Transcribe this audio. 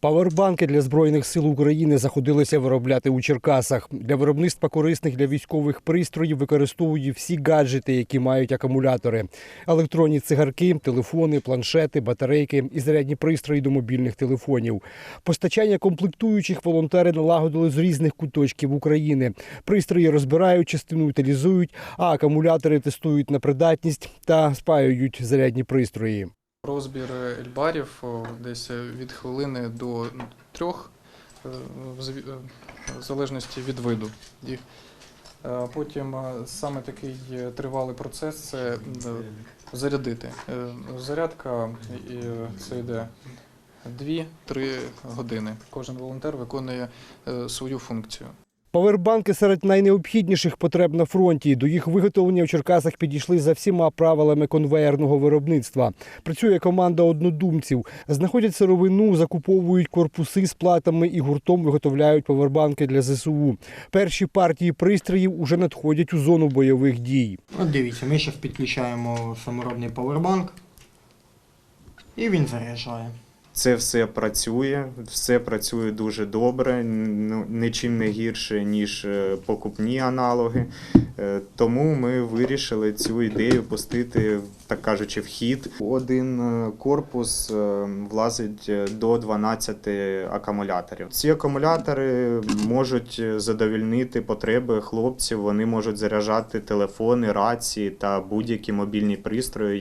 Павербанки для збройних сил України заходилися виробляти у Черкасах. Для виробництва корисних для військових пристроїв використовують всі гаджети, які мають акумулятори: електронні цигарки, телефони, планшети, батарейки і зарядні пристрої до мобільних телефонів. Постачання комплектуючих волонтери налагодили з різних куточків України. Пристрої розбирають, частину утилізують, а акумулятори тестують на придатність та спаюють зарядні пристрої. Розбір ельбарів десь від хвилини до трьох, е, е, в залежності від виду. Е, Потім е, саме такий е, тривалий процес це е, зарядити. Е, Зарядка е, це йде 2-3 години. Кожен волонтер виконує е, свою функцію. Павербанки серед найнеобхідніших потреб на фронті. До їх виготовлення в Черкасах підійшли за всіма правилами конвеєрного виробництва. Працює команда однодумців. Знаходять сировину, закуповують корпуси з платами і гуртом виготовляють павербанки для ЗСУ. Перші партії пристроїв уже надходять у зону бойових дій. От дивіться, ми зараз підключаємо саморобний павербанк і він заряджає. Це все працює, все працює дуже добре, ну, нічим не гірше, ніж е, покупні аналоги. Е, Тому ми вирішили цю ідею пустити, так кажучи, в хід. Один е, корпус влазить до 12 акумуляторів. Ці акумулятори можуть задовільнити потреби хлопців. Вони можуть заряджати телефони, рації та будь-які мобільні пристрої.